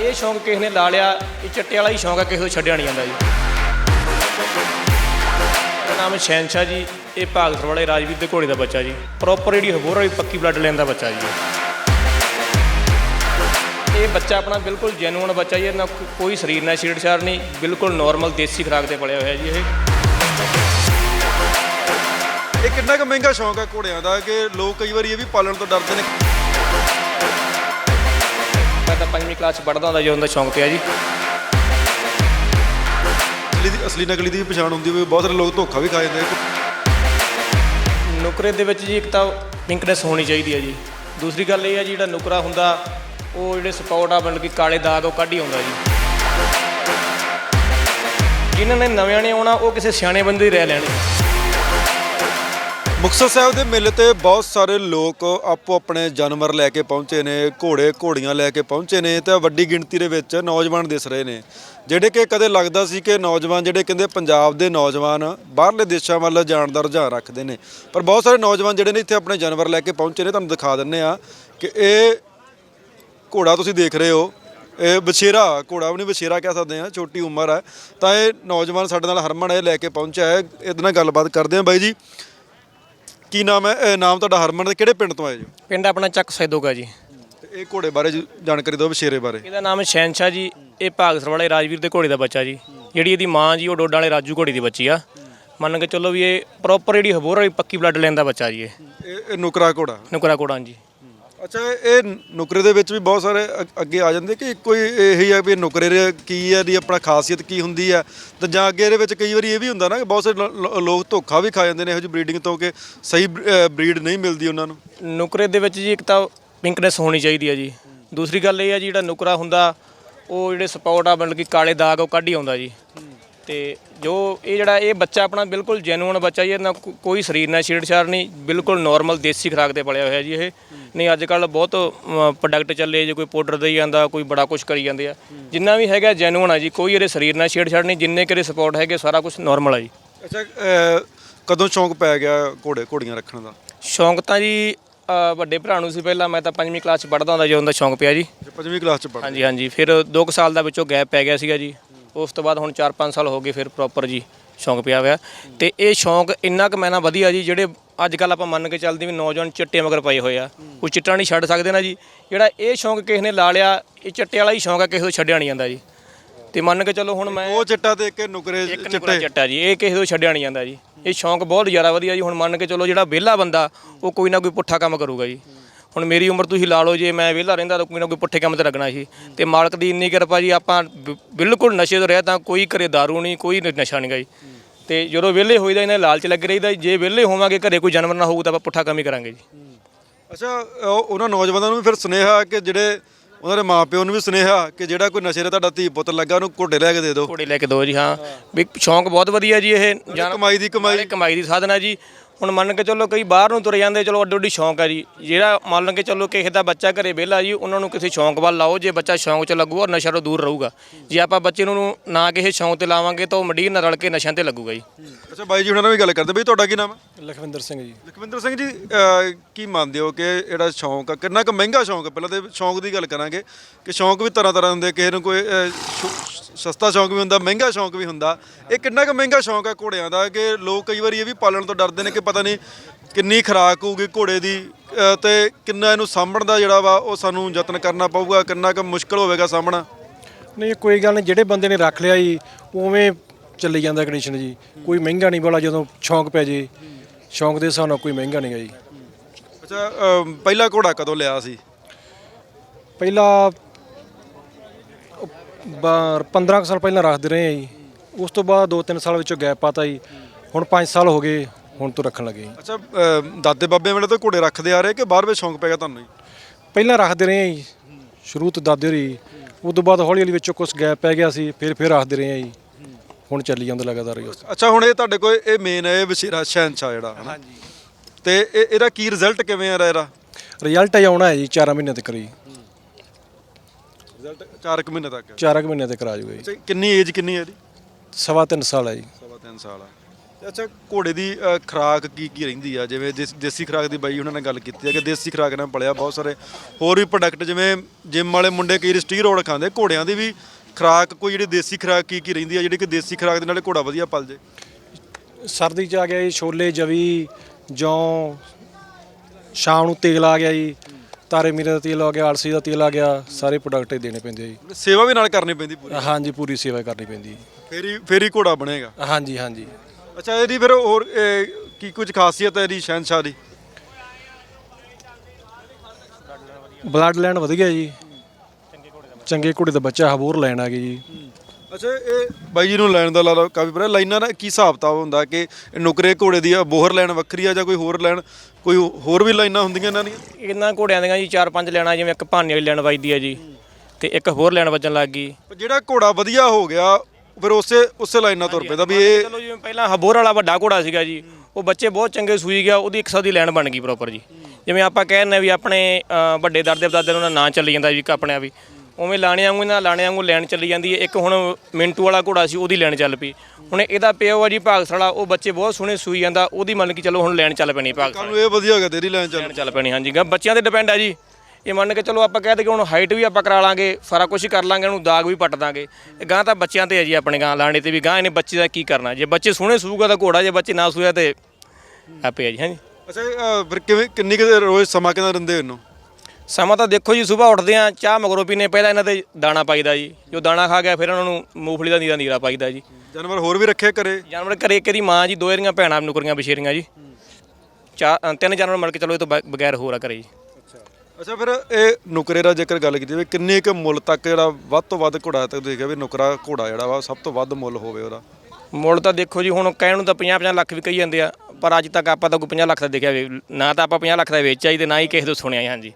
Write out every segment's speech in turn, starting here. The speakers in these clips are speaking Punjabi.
ਇਹ ਸ਼ੌਂਕ ਕਿਸੇ ਨੇ ਲਾ ਲਿਆ, ਇਹ ਚਿੱਟੇ ਵਾਲਾ ਹੀ ਸ਼ੌਂਕ ਹੈ ਕਿਸੇ ਨੂੰ ਛੱਡਿਆ ਨਹੀਂ ਜਾਂਦਾ ਜੀ। ਮੇਰਾ ਨਾਮ ਸ਼ੈਨਸ਼ਾ ਜੀ, ਇਹ ਭਾਗਸਰ ਵਾਲੇ ਰਾਜਵੀਰ ਦੇ ਘੋੜੇ ਦਾ ਬੱਚਾ ਜੀ। ਪ੍ਰੋਪਰ ਜਿਹੜੀ ਹਬੋਰ ਵਾਲੀ ਪੱਕੀ ਬਲੱਡ ਲਾਈਨ ਦਾ ਬੱਚਾ ਜੀ ਇਹ। ਬੱਚਾ ਆਪਣਾ ਬਿਲਕੁਲ ਜੈਨੂਅਨ ਬੱਚਾ ਜੀ ਇਹਨਾਂ ਕੋਈ ਸਰੀਰ ਨਾਲ ਛੇੜਛਾੜ ਨਹੀਂ, ਬਿਲਕੁਲ ਨਾਰਮਲ ਦੇਸੀ ਖੁਰਾਕ ਤੇ ਪਲਿਆ ਹੋਇਆ ਜੀ ਇਹ। ਇਹ ਕਿੰਨਾ ਕੁ ਮਹਿੰਗਾ ਸ਼ੌਂਕ ਹੈ ਘੋੜਿਆਂ ਦਾ, ਕਿ ਲੋਕ ਕਈ ਵਾਰੀ ਇਹ ਵੀ ਪਾਲਣ ਤੋਂ ਡਰਦੇ ਨੇ। ਪੰਜਵੀਂ ਕਲਾਸ ਚ ਪੜ੍ਹਦਾ ਹੁੰਦਾ ਜਦੋਂ ਦਾ ਸ਼ੌਂਕ ਪਿਆ ਜੀ। ਅਸਲੀ ਦੀ ਅਸਲੀ ਨਕਲੀ ਦੀ ਵੀ ਪਛਾਣ ਹੁੰਦੀ ਹੋਵੇ ਬਹੁਤ ਸਾਰੇ ਲੋਕ ਧੋਖਾ ਵੀ ਖਾ ਜਾਂਦੇ ਨੇ ਨੁਕਰੇ ਦੇ ਵਿੱਚ ਜੀ ਇੱਕ ਤਾਂ ਪਿੰਕਨੈਸ ਹੋਣੀ ਚਾਹੀਦੀ ਹੈ ਜੀ। ਦੂਸਰੀ ਗੱਲ ਇਹ ਹੈ ਜੀ ਜਿਹੜਾ ਨੁਕਰਾ ਹੁੰਦਾ ਉਹ ਜਿਹੜੇ ਸਪੌਟ ਆ ਮਤਲਬ ਕਿ ਕਾਲੇ ਦਾਗ ਉਹ ਕੱਢ ਹੀ ਆਉਂਦਾ ਜੀ। ਜਿਨ੍ਹਾਂ ਨੇ ਨਵਿਆਂ ਨੇ ਆਉਣਾ ਉਹ ਕਿਸੇ ਸਿਆਣੇ ਬੰਦੇ ਹੀ ਰਹਿ ਲੈਣੇ। ਮੁਕਤਸਰ ਸਾਹਿਬ ਦੇ ਮੇਲੇ ਤੇ ਬਹੁਤ ਸਾਰੇ ਲੋਕ ਆਪੋ ਆਪਣੇ ਜਾਨਵਰ ਲੈ ਕੇ ਪਹੁੰਚੇ ਨੇ, ਘੋੜੇ, ਘੋੜੀਆਂ ਲੈ ਕੇ ਪਹੁੰਚੇ ਨੇ ਤੇ ਵੱਡੀ ਗਿਣਤੀ ਦੇ ਵਿੱਚ ਨੌਜਵਾਨ ਦਿਸ ਰਹੇ ਨੇ। ਜਿਹੜੇ ਕਿ ਕਦੇ ਲੱਗਦਾ ਸੀ ਕਿ ਨੌਜਵਾਨ, ਜਿਹੜੇ ਕਹਿੰਦੇ ਪੰਜਾਬ ਦੇ ਨੌਜਵਾਨ ਬਾਹਰਲੇ ਦੇਸ਼ਾਂ ਵੱਲ ਜਾਣ ਦਾ ਰੁਝਾਨ ਰੱਖਦੇ ਨੇ, ਪਰ ਬਹੁਤ ਸਾਰੇ ਨੌਜਵਾਨ ਜਿਹੜੇ ਨੇ ਇੱਥੇ ਆਪਣੇ ਜਾਨਵਰ ਲੈ ਕੇ ਪਹੁੰਚੇ ਨੇ। ਤੁਹਾਨੂੰ ਦਿਖਾ ਦਿੰਨੇ ਆ ਕਿ ਇਹ ਘੋੜਾ ਤੁਸੀਂ ਦੇਖ ਰਹੇ ਹੋ, ਇਹ ਬਛੇਰਾ, ਘੋੜਾ ਵੀ ਨਹੀਂ ਬਛੇਰਾ ਕਹਿ ਸਕਦੇ ਆ ਛੋਟੀ ਉਮਰ ਹੈ। ਤਾਂ ਇਹ ਨੌਜਵਾਨ ਸਾਡੇ ਨਾਲ ਹਰਮਨ ਇਹ ਲੈ ਕੇ ਪਹੁੰਚਿਆ ਹੈ। ਇਹਦੇ ਨਾਲ ਗੱਲਬਾਤ ਕਰਦੇ ਆ ਬਾਈ ਜੀ। ਕੀ ਨਾਮ ਹੈ? ਇਹ ਨਾਮ ਤੁਹਾਡਾ ਹਰਮਨ ਦੇ ਕਿਹੜੇ ਪਿੰਡ ਤੋਂ ਆਏ ਜੀ? ਪਿੰਡ ਆਪਣਾ ਚੱਕ ਸੈਦੋਗਾ ਜੀ। ਤੇ ਇਹ ਘੋੜੇ ਬਾਰੇ ਜੀ ਜਾਣਕਾਰੀ ਦਿਓ ਬਛੇਰੇ ਬਾਰੇ। ਇਹਦਾ ਨਾਮ ਸ਼ੈਨਸ਼ਾ ਜੀ। ਇਹ ਭਾਗਸਰ ਵਾਲੇ ਰਾਜਵੀਰ ਦੇ ਘੋੜੇ ਦਾ ਬੱਚਾ ਜੀ। ਜਿਹੜੀ ਇਹਦੀ ਮਾਂ ਜੀ ਉਹ ਡੋਡਾ ਵਾਲੇ ਰਾਜੂ ਘੋੜੀ ਦੀ ਬੱਚੀ ਆ। ਮੰਨ ਕੇ ਚੱਲੋ ਵੀ ਇਹ ਪ੍ਰੋਪਰ ਜਿਹੜੀ ਹਬੋਰ ਵਾਲੀ ਪੱਕੀ ਬਲੱਡ ਲਾਈਨ ਦਾ ਬੱਚਾ ਜੀ ਇਹ। ਇਹ ਇਹ ਨੁਕਰਾ ਘੋੜਾ। ਨੁਕਰਾ ਘੋੜਾ ਜੀ ਅੱਛਾ, ਇਹ ਨੁਕਰੇ ਦੇ ਵਿੱਚ ਵੀ ਬਹੁਤ ਸਾਰੇ ਅ- ਅੱਗੇ ਆ ਜਾਂਦੇ ਕਿ ਇੱਕੋ ਹੀ ਇਹੀ ਆ ਵੀ ਇਹ ਨੁਕਰੇ ਦੇ ਕੀ ਹੈ ਦੀ ਆਪਣਾ ਖਾਸੀਅਤ ਕੀ ਹੁੰਦੀ ਹੈ ਤੇ ਜਾਂ ਅੱਗੇ ਇਹਦੇ ਵਿੱਚ ਕਈ ਵਾਰੀ ਇਹ ਵੀ ਹੁੰਦਾ ਨਾ ਕਿ ਬਹੁਤ ਸਾਰੇ ਲੋ- ਲੋ- ਲੋਕ ਧੋਖਾ ਵੀ ਖਾ ਜਾਂਦੇ ਨੇ ਇਹੋ ਜਿਹੀ ਬਰੀਡਿੰਗ ਤੋਂ ਕਿ ਸਹੀ ਬਰੀਡ ਨਹੀਂ ਮਿਲਦੀ ਉਹਨਾਂ ਨੂੰ। ਨੁਕਰੇ ਦੇ ਵਿੱਚ ਜੀ ਇੱਕ ਤਾਂ ਪਿੰਕਨੈਸ ਹੋਣੀ ਚਾਹੀਦੀ ਹੈ ਜੀ। ਦੂਸਰੀ ਗੱਲ ਇਹ ਹੈ ਜੀ ਜਿਹੜਾ ਨੁਕਰਾ ਹੁੰਦਾ, ਉਹ ਜਿਹੜੇ ਸਪੌਟ ਆ ਮਤਲਬ ਕਿ ਕਾਲੇ ਦਾਗ ਉਹ ਕੱਢ ਹੀ ਆਉਂਦਾ ਜੀ। ਤੇ ਜੋ ਇਹ ਜਿਹੜਾ ਇਹ ਬੱਚਾ ਆਪਣਾ ਬਿਲਕੁਲ ਜੈਨੂਅਨ ਬੱਚਾ ਜੀ ਇਹਨਾਂ ਕੋਈ ਸਰੀਰ ਨਾਲ ਛੇੜਛਾੜ ਨਹੀਂ, ਬਿਲਕੁਲ ਨਾਰਮਲ ਦੇਸੀ ਖੁਰਾਕ ਤੇ ਪਲਿਆ ਹੋਇਆ ਜੀ ਇਹ। ਨਹੀਂ ਅੱਜ ਕੱਲ ਬਹੁਤ ਪ੍ਰੋਡਕਟ ਚੱਲੇ ਜੇ ਕੋਈ ਪਾਊਡਰ ਦੇਈ ਜਾਂਦਾ ਕੋਈ ਬੜਾ ਕੁਝ ਕਰੀ ਜਾਂਦੇ ਆ। ਜਿੰਨਾ ਵੀ ਹੈਗਾ ਜੈਨੂਅਨ ਆ ਜੀ ਕੋਈ ਇਹਦੇ ਸਰੀਰ ਨਾਲ ਛੇੜਛਾੜ ਨਹੀਂ ਜਿੰਨੇ ਕਿਰੇ ਸਪੋਰਟ ਹੈਗੇ ਸਾਰਾ ਕੁਝ ਨਾਰਮਲ ਆ ਜੀ। ਅੱਛਾ ਕਦੋਂ ਸ਼ੌਂਕ ਪੈ ਗਿਆ ਘੋੜੇ ਘੋੜੀਆਂ ਰੱਖਣ ਦਾ? ਸ਼ੌਂਕ ਤਾਂ ਜੀ ਵੱਡੇ ਭਰਾ ਨੂੰ ਸੀ ਪਹਿਲਾਂ ਮੈਂ ਤਾਂ ਪੰਜਵੀਂ ਕਲਾਸ ਚ ਪੜ੍ਹਦਾ ਹੁੰਦਾ ਜਦੋਂ ਦਾ ਸ਼ੌਂਕ ਪਿਆ ਜੀ। ਜੇ ਪੰਜਵੀਂ ਕਲਾਸ ਚ ਪੜ੍ਹਦੇ। ਹਾਂਜੀ ਹਾਂਜੀ ਫਿਰ 2 ਸਾਲ ਦਾ ਵਿੱਚੋਂ ਗੈਪ ਪੈ ਗਿਆ ਸੀਗਾ ਜੀ। ਉਸ ਤੋਂ ਬਾਅਦ ਹੁਣ 4-5 ਸਾਲ ਹੋ ਗਏ ਫਿਰ ਪ੍ਰੋਪਰ ਜੀ ਸ਼ੌਂਕ ਪਿਆ ਹੋਇਆ। ਤੇ ਇਹ ਸ਼ੌਂਕ ਇੰਨਾ ਕੁ ਮੈਨਾ ਵਧੀਆ ਜੀ ਜਿਹੜੇ ਅੱਜ ਕੱਲ ਆਪਾਂ ਮੰਨ ਕੇ ਚੱਲਦੇ ਵੀ ਨੌਜਵਾਨ ਚਿੱਟੇ ਮਗਰ ਪਏ ਹੋਏ ਆ। ਉਹ ਚਿੱਟਾ ਨਹੀਂ ਛੱਡ ਸਕਦੇ ਨਾ ਜੀ। ਜਿਹੜਾ ਇਹ ਸ਼ੌਂਕ ਕਿਸੇ ਨੇ ਲਾ ਲਿਆ ਇਹ ਚਿੱਟੇ ਵਾਲਾ ਹੀ ਸ਼ੌਂਕ ਆ ਕਿਸੇ ਤੋਂ ਛੱਡਿਆ ਨਹੀਂ ਜਾਂਦਾ ਜੀ। ਤੇ ਮੰਨ ਕੇ ਚੱਲੋ ਹੁਣ ਮੈਂ ਉਹ ਚਿੱਟਾ ਤੇ ਇੱਕ ਨੁਕਰੇ ਇੱਕ ਚਿੱਟੇ। ਚਿੱਟਾ ਜੀ ਇਹ ਕਿਸੇ ਤੋਂ ਛੱਡਿਆ ਨਹੀਂ ਜਾਂਦਾ ਜੀ। ਇਹ ਸ਼ੌਂਕ ਬਹੁਤ ਜ਼ਿਆਦਾ ਵਧੀਆ ਜੀ। ਹੁਣ ਮੰਨ ਕੇ ਚੱਲੋ ਜਿਹੜਾ ਵਿਹਲਾ ਬੰਦਾ ਉਹ ਕੋਈ ਨਾ ਕੋਈ ਪੁੱਠਾ ਕੰਮ ਕਰੂਗਾ ਜੀ। ਹੁਣ ਮੇਰੀ ਉਮਰ ਤੁਸੀਂ ਲਾ ਲਓ ਜੇ ਮੈਂ ਵਿਹਲਾ ਰਹਿੰਦਾ ਤਾਂ ਕੋਈ ਨਾ ਕੋਈ ਪੁੱਠੇ ਕੰਮ ਤੇ ਲੱਗਣਾ ਸੀ ਤੇ ਮਾਲਕ ਦੀ ਇੰਨੀ ਕਿਰਪਾ ਜੀ ਆਪਾਂ ਬ- ਬਿਲਕੁਲ ਨਸ਼ੇ ਤੋਂ ਰਹਿ ਤਾਂ ਕੋਈ ਘਰੇ दारू ਨਹੀਂ ਕੋਈ ਨਸ਼ਾ ਨਹੀਂ ਗਾ ਜੀ। ਤੇ ਜਦੋਂ ਵਿਹਲੇ ਹੋਈਦਾ ਇਹਨਾਂ ਲਾਲਚ ਲੱਗ ਰਹੀਦਾ ਜੇ ਵਿਹਲੇ ਹੋਵਾਂਗੇ ਘਰੇ ਕੋਈ ਜਾਨਵਰ ਨਾ ਹੋਊ ਤਾਂ ਆਪਾਂ ਪੁੱਠਾ ਕੰਮ ਹੀ ਕਰਾਂਗੇ ਜੀ। ਅੱਛਾ ਉਹ- ਉਹਨਾਂ ਨੌਜਵਾਨਾਂ ਨੂੰ ਵੀ ਫਿਰ ਸੁਨੇਹਾ ਕਿ ਜਿਹੜੇ ਉਹਨਾਂ ਦੇ ਮਾਪਿਓ ਨੂੰ ਵੀ ਸੁਨੇਹਾ ਕਿ ਜਿਹੜਾ ਕੋਈ ਨਸ਼ੇ ਦਾ ਤੁਹਾਡਾ ਧੀ ਪੁੱਤ ਲੱਗਾ ਉਹਨੂੰ ਘੋੜੇ ਲੈ ਕੇ ਦੇ ਦਿਓ। ਘੋੜੇ ਲੈ ਕੇ ਦੋ ਜੀ ਹਾਂ। ਵੀ ਸ਼ੌਂਕ ਬਹੁਤ ਵਧੀਆ ਜੀ ਇਹ। ਜਾਨ- ਕਮਾਈ ਦੀ ਕਮਾਈ। ਨਾਲੇ ਕਮਾਈ ਦੀ ਸਾਧਨ ਹੈ ਜੀ। ਹੁਣ ਮੰਨ ਕੇ ਚੱਲੋ ਕਈ ਬਾਹਰ ਨੂੰ ਤੁਰ ਜਾਂਦੇ ਚਲੋ ਅੱਡੋ ਅੱਡੀ ਸ਼ੌਂਕ ਹੈ ਜੀ। ਜਿਹੜਾ ਮੰਨ ਕੇ ਚੱਲੋ ਕਿਸੇ ਦਾ ਬੱਚਾ ਘਰੇ ਵਿਹਲਾ ਜੀ ਉਹਨਾਂ ਨੂੰ ਕਿਸੇ ਸ਼ੌਂਕ ਵੱਲ ਲਾਓ ਜੇ ਬੱਚਾ ਸ਼ੌਂਕ 'ਚ ਲੱਗੂਗਾ ਔਰ ਨਸ਼ਾ ਤੋਂ ਦੂਰ ਰਹੂਗਾ। ਜੇ ਆਪਾਂ ਬੱਚੇ ਨੂੰ ਨਾ ਕਿਸੇ ਸ਼ੌਂਕ ਤੇ ਲਾਵਾਂਗੇ ਤਾਂ ਉਹ ਮੰਡੀਰ ਨਾਲ ਰਲ ਕੇ ਨਸ਼ਿਆਂ ਤੇ ਲੱਗੂਗਾ ਜੀ। ਅੱਛਾ ਬਾਈ ਜੀ ਉਹਨਾਂ ਨਾਲ ਵੀ ਗੱਲ ਕਰਦੇ। ਬਈ ਤੁਹਾਡਾ ਕੀ ਨਾਮ ਹੈ? ਲਖਵਿੰਦਰ ਸਿੰਘ ਜੀ। ਲਖਵਿੰਦਰ ਸਿੰਘ ਜੀ ਕੀ ਮੰਨਦੇ ਹੋ ਕਿ ਜਿਹੜਾ ਸ਼ੌਂਕ ਆ? ਕਿੰਨਾ ਕੁ ਮਹਿੰਗਾ ਸ਼ੌਂਕ ਹੈ ਪਹਿਲਾਂ ਤੇ ਸ਼ੌਂਕ ਦੀ ਗੱਲ ਕਰਾਂਗੇ ਕਿ ਸ਼ੌਂਕ ਵੀ ਤਰ੍ਹਾਂ ਤਰ੍ਹਾਂ ਹੁੰਦੇ ਕਿਸੇ ਨੂੰ ਕੋਈ ਸਸਤਾ ਸ਼ੌਂਕ ਵੀ ਹੁੰਦਾ ਮਹਿੰਗਾ ਸ਼ੌਂਕ ਵੀ ਹੁੰਦਾ। ਇਹ ਕਿੰਨਾ ਕੁ ਮਹਿੰਗਾ ਸ਼ੌਂਕ ਹੈ ਘੋੜਿਆਂ ਦਾ? ਕਿ ਲੋਕ ਕਈ ਵਾਰੀ ਇਹ ਵੀ ਪਾਲਣ ਤੋਂ ਡਰਦੇ ਨੇ ਕਿ ਪਤਾ ਨਹੀਂ ਕਿੰਨੀ ਖੁਰਾਕ ਹੋਊਗੀ ਘੋੜੇ ਦੀ ਅਹ, ਤੇ ਕਿੰਨਾ ਇਹਨੂੰ ਸਾਂਭਣ ਦਾ ਜਿਹੜਾ ਵਾ ਉਹ ਸਾਨੂੰ ਯਤਨ ਕਰਨਾ ਪਊਗਾ ਕਿੰਨਾ ਕੁ ਮੁਸ਼ਕਲ ਹੋਵੇਗਾ ਸਾਂਭਣਾ? ਨਹੀਂ ਕੋਈ ਗੱਲ ਨਹੀਂ ਜਿਹੜੇ ਬੰਦੇ ਨੇ ਰੱਖ ਲਿਆ ਜੀ ਉਵੇਂ ਚੱਲੀ ਜਾਂਦਾ ਕੰਡੀਸ਼ਨ ਜੀ। ਕੋਈ ਮਹਿੰਗਾ ਨਹੀਂ ਵਾਲਾ ਜਦੋਂ ਸ਼ੌਂਕ ਪੈ ਜੇ ਸ਼ੌਂਕ ਦੇ ਹਿਸਾਬ ਨਾਲ ਕੋਈ ਮਹਿੰਗਾ ਨਹੀਂ ਗਾ ਜੀ। ਅੱਛਾ ਪਹਿਲਾ ਘੋੜਾ ਕਦੋਂ ਲਿਆ ਸੀ? ਪਹਿਲਾਂ 15 ਸਾਲ ਪਹਿਲਾਂ ਰੱਖਦੇ ਰਹੇ ਆ ਜੀ। ਉਸ ਤੋਂ ਬਾਅਦ 2-3 ਸਾਲ ਵਿੱਚੋਂ ਗੈਪ ਪਾਤਾ ਜੀ। ਹੁਣ 5 ਸਾਲ ਹੋ ਗਏ ਹੁਣ ਤੋਂ ਰੱਖਣ ਲੱਗੇ ਜੀ। ਅੱਛਾ ਦਾਦੇ ਬਾਬੇ ਵੇਲੇ ਤੋਂ ਘੋੜੇ ਰੱਖਦੇ ਆ ਰਹੇ ਕਿ ਬਾਹਰ ਵਿੱਚ ਸ਼ੌਂਕ ਪੈ ਗਿਆ ਤੁਹਾਨੂੰ ਜੀ? ਪਹਿਲਾਂ ਰੱਖਦੇ ਰਹੇ ਆ ਜੀ। ਸ਼ੁਰੂ ਤੋਂ ਦਾਦੇ ਹੋਰੀ ਉਸ ਤੋਂ ਬਾਅਦ ਹੌਲੀ ਹੌਲੀ ਵਿੱਚੋਂ ਕੁਝ ਗੈਪ ਪੈ ਗਿਆ ਸੀ ਫਿਰ ਫਿਰ ਰੱਖਦੇ ਰਹੇ ਆ ਜੀ। ਹੁਣ ਚੱਲੀ ਜਾਂਦਾ ਲਗਾਤਾਰ ਜੀ। ਅੱਛਾ ਹੁਣ ਇਹ ਤੁਹਾਡੇ ਕੋਲ ਇਹ ਮੇਨ ਹੈ ਇਹ ਵਸੀਰਾ ਸ਼ਹਿਨਸ਼ਾਹ ਜਿਹੜਾ ਹਨਾ? ਤੇ ਇਹ ਇਹਦਾ ਕੀ ਰਿਜ਼ਲਟ ਕਿਵੇਂ ਆ ਰਿਹਾ ਇਹਦਾ? ਰਿਜ਼ਲਟ ਆਉਣਾ ਹੈ ਜੀ 4 ਮਹੀਨੇ ਤੱਕ ਜੀ। ਰਿਜ਼ਲਟ 4 ਮਹੀਨੇ ਤੱਕ 4 ਮਹੀਨੇ ਤੱਕ ਆ ਜਾਊਗਾ ਜੀ। ਕਿੰਨੀ ਏਜ ਕਿੰਨੀ ਹੈ ਇਹਦੀ? ਸਵਾ ਤਿੰਨ ਸਾਲ ਹੈ ਜੀ। ਸਵਾ 3 ਸਾਲ ਆ। ਅੱਛਾ ਘੋੜੇ ਦੀ ਅ, ਖੁਰਾਕ ਕੀ ਕੀ ਰਹਿੰਦੀ ਆ? ਜਿਵੇਂ ਦੇਸ- ਦੇਸੀ ਖੁਰਾਕ ਦੀ ਬਾਈ ਉਹਨਾਂ ਨੇ ਗੱਲ ਕੀਤੀ ਹੈ ਕਿ ਦੇਸੀ ਖੁਰਾਕ ਨਾਲ ਪਲਿਆ ਬਹੁਤ ਸਾਰੇ ਹੋਰ ਵੀ ਪ੍ਰੋਡਕਟ ਜਿਵੇਂ ਜਿਮ ਵਾਲੇ ਮੁੰਡੇ ਕਈ ਸਟੀਰੋਇਡ ਖਾਂਦੇ ਘੋੜਿਆਂ ਦੀ ਵੀ ਖੁਰਾਕ ਕੋਈ ਜਿਹੜੀ ਦੇਸੀ ਖੁਰਾਕ ਕੀ ਕੀ ਰਹਿੰਦੀ ਆ ਜਿਹੜੀ ਕਿ ਦੇਸੀ ਖੁਰਾਕ ਦੇ ਨਾਲ ਘੋੜਾ ਵਧੀਆ ਪਲ ਜੇ? ਸਰਦੀ ਚ ਆ ਗਿਆ ਜੀ ਛੋਲੇ ਜਵੀ ਜੌਂ ਸ਼ਾਮ ਨੂੰ ਤੇਲ ਆ ਗਿਆ ਜੀ ਤਾਰੇ ਮੀਰੇ ਦਾ ਤੇਲ ਆ ਗਿਆ ਅਲਸੀ ਦਾ ਤੇਲ ਆ ਗਿਆ ਸਾਰੇ ਪ੍ਰੋਡਕਟ ਹੀ ਦੇਣੇ ਪੈਂਦੇ ਆ ਜੀ। ਸੇਵਾ ਵੀ ਨਾਲ ਕਰਨੀ ਪੈਂਦੀ ਪੂਰੀ? ਹਾਂਜੀ ਪੂਰੀ ਸੇਵਾ ਕਰਨੀ ਪੈਂਦੀ ਜੀ। ਫੇਰ ਹੀ ਫੇਰ ਹੀ ਘੋੜਾ ਬਣੇਗਾ? ਹਾਂਜੀ ਹਾਂਜੀ। ਅੱਛਾ ਇਹਦੀ ਫਿਰ ਹੋਰ ਇਹ, ਕੀ ਕੁਝ ਖਾਸੀਅਤ ਹੈ ਇਹਦੀ ਸ਼ਹਿਨਸ਼ਾਹ ਦੀ? ਬਲੱਡ ਲਾਈਨ ਵਧੀਆ ਜੀ। ਚੰਗੇ ਘੋੜੇ ਦਾ ਬੱਚਾ ਹਬੂਰ ਲੈਣ ਆ ਗਈ ਜੀ। ਅੱਛਾ ਇਹ ਬਾਈ ਜੀ ਨੂੰ ਲੈਣ ਦਾ ਲਾ ਲਓ ਕਾਫੀ ਪਰ ਲਾਈਨਾਂ ਦਾ ਕੀ ਹਿਸਾਬ ਤਾਬ ਹੁੰਦਾ ਕਿ ਇਹ ਨੁਕਰੇ ਘੋੜੇ ਦੀ ਆ ਬੋਹਰ ਲੈਣ ਵੱਖਰੀ ਆ ਜਾਂ ਕੋਈ ਹੋਰ ਲੈਣ ਕੋਈ ਹੋਰ ਵੀ ਲਾਈਨਾਂ ਹੁੰਦੀਆਂ ਇਹਨਾਂ ਦੀਆਂ? ਇਹਨਾਂ ਘੋੜਿਆਂ ਦੀਆਂ ਜੀ ਚਾਰ ਪੰਜ ਲੈਣਾ ਜਿਵੇਂ ਇੱਕ ਭਾਨੇ ਵਾਲੀ ਲੈਣ ਵੱਜਦੀ ਹੈ ਜੀ ਤੇ ਇੱਕ ਹੋਰ ਲੈਣ ਵੱਜਣ ਲੱਗ ਗਈ। ਪਰ ਜਿਹੜਾ ਘੋੜਾ ਵਧੀਆ ਹੋ ਗਿਆ ਫਿਰ ਉਸੇ ਉਸੇ ਲਾਈਨਾਂ ਤੁਰ ਪੈਂਦਾ ਵੀ ਇਹ ਚਲੋ ਜਿਵੇਂ ਪਹਿਲਾਂ ਹਬੋਰ ਵਾਲਾ ਵੱਡਾ ਘੋੜਾ ਸੀਗਾ ਜੀ ਉਹ ਬੱਚੇ ਬਹੁਤ ਚੰਗੇ ਸੂਈ ਗਿਆ ਉਹਦੀ ਇੱਕ ਦੀ ਲੈਣ ਬਣ ਗਈ ਪ੍ਰੋਪਰ ਜੀ। ਜਿਵੇਂ ਆਪਾਂ ਕਹਿੰਦੇ ਵੀ ਆਪਣੇ ਅ, ਵੱਡੇ ਦਾਦੇ ਦਾਦੇ ਨੂੰ ਨਾਂ ਚੱਲੀ ਜਾਂਦਾ ਜੀ ਆਪਣੇ ਵੀ। ਉਵੇਂ ਲਾਣੇ ਵਾਂਗੂ ਇਹਨਾਂ ਲਾਣੇ ਵਾਂਗੂ ਲੈਣ ਚੱਲੀ ਜਾਂਦੀ ਹੈ ਇੱਕ ਹੁਣ ਮਿੰਟੂ ਵਾਲਾ ਘੋੜਾ ਸੀ ਉਹਦੀ ਲੈਣ ਚੱਲ ਪਈ। ਹੁਣ ਇਹਦਾ ਪਿਓ ਆ ਜੀ ਭਾਗਸੜਾ ਉਹ ਬੱਚੇ ਬਹੁਤ ਸੋਹਣੇ ਸੂਈ ਜਾਂਦਾ ਉਹਦੀ ਮੰਨ ਕੇ ਚਲੋ ਹੁਣ ਲੈਣ ਚੱਲ ਪੈਣੀ ਭਾਗਸੜਾ ਕੱਲ ਨੂੰ ਇਹ ਵਧੀਆ ਹੋ ਗਿਆ ਤੇਰੀ ਲਾਈਨ ਚੱਲ ਚੱਲ ਪੈਣੀ ਹਾਂਜੀ। ਗਾ ਬੱਚਿਆਂ ਤੇ ਡਿਪੈਂਡ ਹੈ ਜੀ। ਇਹ ਮੰਨ ਕੇ ਚਲੋ ਆਪਾਂ ਕਹਿ ਦੇ ਕਿ ਹੁਣ ਹਾਈਟ ਵੀ ਆਪਾਂ ਕਰਾ ਲਾਂਗੇ ਸਾਰਾ ਕੁਝ ਹੀ ਕਰ ਲਾਂਗੇ ਉਹਨੂੰ ਦਾਗ ਵੀ ਪੱਟ ਦਾਂਗੇ। ਇਹ ਗਾਂ ਤਾਂ ਬੱਚਿਆਂ ਤੇ ਹੈ ਜੀ ਆਪਣੇ ਗਾਂ ਲਾਣੇ ਤੇ ਵੀ ਗਾਂ ਇਹਨੇ ਬੱਚੇ ਦਾ ਕੀ ਕਰਨਾ? ਜੇ ਬੱਚੇ ਸੋਹਣੇ ਸੂਗਾ ਤਾਂ ਘੋੜਾ ਜੇ ਬੱਚੇ ਨਾ ਸੂਇਆ ਤੇ ਆਪੇ ਹੈ ਜੀ ਹਾਂਜੀ ਅੱਛਾ ਫਿਰ ਕਿਵੇਂ ਕਿੰਨੀ ਕੁ ਦੇਰ ਰੋਜ਼ ਸਮਾਂ ਕਿੰਨਾ ਦਿੰਦੇ ਇਹਨੂੰ? ਸਮਾਂ ਤਾਂ ਦੇਖੋ ਜੀ ਸਵੇਰ ਉੱਠਦੇ ਆ ਚਾਹ ਮਗਰੋਂ ਪੀਨੇ ਪਹਿਲਾਂ ਇਹਨਾਂ ਤੇ ਦਾਣਾ ਪਾਈਦਾ ਜੀ। ਜੋ ਦਾਣਾ ਖਾ ਗਿਆ ਫਿਰ ਉਹਨਾਂ ਨੂੰ ਮੂੰਗਫਲੀ ਦਾ ਨੀਰਾ ਨੀਰਾ ਪਾਈਦਾ ਜੀ। ਜਾਨਵਰ ਹੋਰ ਵੀ ਰੱਖੇ ਘਰੇ ਜਾਨਵਰ ਘਰੇ ਇੱਕ ਦੀ ਮਾਂ ਜੀ ਦੋ ਇਹਦੀਆਂ ਭੈਣਾਂ ਨੁਕਰੀਆਂ ਬਸ਼ੇਰੀਆਂ ਜੀ। ਚਾਰ ਤਿੰਨ ਜਾਨਵਰ ਮਿਲ ਕੇ ਚਲੋ ਇਹ ਤੋਂ ਬ- ਬਗੈਰ ਹੋਰ ਆ ਘਰੇ ਜੀ। ਅੱਛਾ। ਫਿਰ ਇਹ ਨੁਕਰੇ ਦਾ ਜੇਕਰ ਗੱਲ ਕੀਤੀ ਜਾਵੇ ਕਿੰਨੇ ਕੁ ਮੁੱਲ ਤੱਕ ਜਿਹੜਾ ਵੱਧ ਤੋਂ ਵੱਧ ਘੋੜਾ ਤੱਕ ਦੇਖਿਆ ਵੀ ਨੁਕਰਾ ਘੋੜਾ ਜਿਹੜਾ ਵਾ ਸਭ ਤੋਂ ਵੱਧ ਮੁੱਲ ਹੋਵੇ ਉਹਦਾ? ਮੁੱਲ ਤਾਂ ਦੇਖੋ ਜੀ ਹੁਣ ਕਹਿਣ ਨੂੰ ਤਾਂ 50 50 ਲੱਖ ਵੀ ਕਹੀ ਜਾਂਦੇ ਆ ਪਰ ਅੱਜ ਤੱਕ ਆਪਾਂ ਤਾਂ ਕੋਈ 50 ਲੱਖ ਦਾ ਦੇਖਿਆ ਵੀ ਨਾ ਤਾਂ ਆਪਾਂ 50 ਲੱਖ ਦਾ ਵੇਚਿਆ ਜੀ ਤੇ ਨਾ ਹੀ ਕਿਸੇ ਤੋਂ ਸੁਣਿਆ ਜੀ ਹਾਂਜੀ।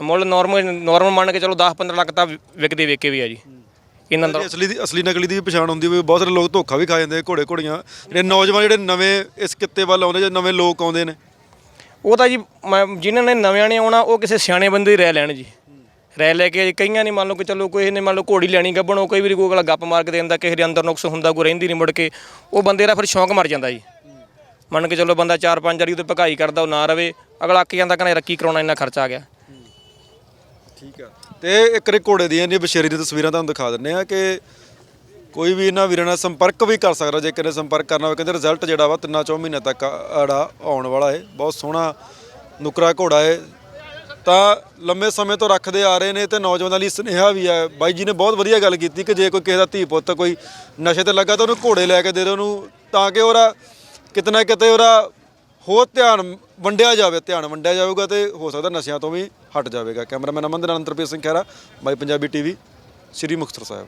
ਮੁੱਲ ਨਾਰਮਲ ਨਾਰਮਲ ਮੰਨ ਕੇ ਚਲੋ 10 15 ਲੱਖ ਤਾਂ ਵਿਕਦੇ ਵੇਕੇ ਵੀ ਆ ਜੀ। ਇਹਨਾਂ ਦਾ ਅਸਲੀ ਦੀ ਅਸਲੀ ਨਕਲੀ ਦੀ ਵੀ ਪਛਾਣ ਹੁੰਦੀ ਹੋਵੇ ਬਹੁਤ ਸਾਰੇ ਲੋਕ ਧੋਖਾ ਵੀ ਖਾ ਜਾਂਦੇ ਆ ਘੋੜੇ ਘੋੜੀਆਂ। ਜਿਹੜੇ ਨੌਜਵਾਨ ਜਿਹੜੇ ਨਵੇਂ ਇਸ ਕਿੱਤੇ ਵੱਲ ਆਉਂਦੇ ਜਾਂ ਨਵੇਂ ਲੋਕ ਆਉਂਦੇ ਨੇ ਉਹ ਤਾਂ ਜੀ ਮੈਂ- ਜਿਨ੍ਹਾਂ ਨੇ ਨਵਿਆਂ ਨੇ ਆਉਣਾ, ਉਹ ਕਿਸੇ ਸਿਆਣੇ ਬੰਦੇ ਦੀ ਰਹਿ ਲੈਣ ਜੀ। ਰਹਿ ਲੈ ਕੇ ਕਈਆਂ ਨੇ ਮੰਨ ਲਓ ਕਿ ਚਲੋ ਕੋਈ ਨੇ ਮੰਨ ਲਓ ਘੋੜੀ ਲੈਣੀ ਗੱਬਣ ਉਹ ਕਈ ਵਾਰੀ ਕੋਈ ਅਗਲਾ ਗੱਪ ਮਾਰ ਕੇ ਦੇ ਦਿੰਦਾ, ਕਿਸੇ ਦੇ ਅੰਦਰ ਨੁਕਸ ਹੁੰਦਾ, ਕੋਈ ਰਹਿੰਦੀ ਨਹੀਂ ਮੁੜ ਕੇ, ਉਹ ਬੰਦੇ ਦਾ ਫਿਰ ਸ਼ੌਂਕ ਮਰ ਜਾਂਦਾ ਜੀ। ਮੰਨ ਕੇ ਚਲੋ ਬੰਦਾ ਚਾਰ ਪੰਜ ਵਾਰੀ ਉਹਤੇ ਭਕਾਈ ਕਰਦਾ, ਉਹ ਨਾ ਰਵੇ, ਅਗਲਾ ਅੱਕ ਜਾਂਦਾ, ਕਹਿੰਦਾ ਰੱਕੀ ਕਰਾਉਣਾ, ਇੰਨਾ ਖਰਚਾ ਆ ਗਿਆ। ਠੀਕ ਆ। ਤੇ ਇੱਕ ਰੇ ਘੋੜੇ ਦੀਆਂ ਨੇ ਬਸ਼ੇਰੀ ਦੀਆਂ ਤਸਵੀਰਾਂ ਤੁਹਾਨੂੰ ਦਿਖਾ ਦਿੰਨੇ ਆ ਕਿ ਕੋਈ ਵੀ ਇਹਨਾਂ ਵੀਰਾਂ ਨਾਲ ਸੰਪਰਕ ਵੀ ਕਰ ਸਕਦਾ, ਜੇ ਕਿਸੇ ਸੰਪਰਕ ਕਰਨਾ ਹੋਵੇ, ਕਹਿੰਦੇ ਰਿਜ਼ਲਟ ਜਿਹੜਾ ਵਾ ਤਿੰਨਾਂ ਚੌਂ ਮਹੀਨੇ ਤੱਕ ਆੜਾ ਆਉਣ ਵਾਲਾ ਹੈ ਬਹੁਤ ਸੋਹਣਾ ਨੁਕਰਾ ਘੋੜਾ ਹੈ ਤਾਂ ਲੰਮੇ ਸਮੇਂ ਤੋਂ ਰੱਖਦੇ ਆ ਰਹੇ ਨੇ ਤੇ ਨੌਜਵਾਨਾਂ ਲਈ ਸੁਨੇਹਾ ਵੀ ਹੈ ਬਾਈ ਜੀ ਨੇ ਬਹੁਤ ਵਧੀਆ ਗੱਲ ਕੀਤੀ ਕਿ ਜੇ ਕੋਈ ਕਿਸੇ ਦਾ ਧੀ ਪੁੱਤ ਕੋਈ ਨਸ਼ੇ ਤੇ ਲੱਗਾ ਤਾਂ ਉਹਨੂੰ ਘੋੜੇ ਲੈ ਕੇ ਦੇ ਦਿਓ ਉਹਨੂੰ, ਤਾਂ ਕਿ ਉਹਦਾ ਕਿਤੇ ਨਾ ਕਿਤੇ ਉਹਦਾ ਹੋਰ ਧਿਆਨ ਵੰਡਿਆ ਜਾਵੇ, ਧਿਆਨ ਵੰਡਿਆ ਜਾਵੇਗਾ ਤੇ ਹੋ ਸਕਦਾ ਨਸ਼ਿਆਂ ਤੋਂ ਵੀ ਹਟ ਜਾਵੇਗਾ। ਕੈਮਰਾਮੈਨ ਅਮਨ ਦੇ ਨਾਲ Antarpreet Singh Khaira, by Punjabi TV, Sri Muktsar Sahib.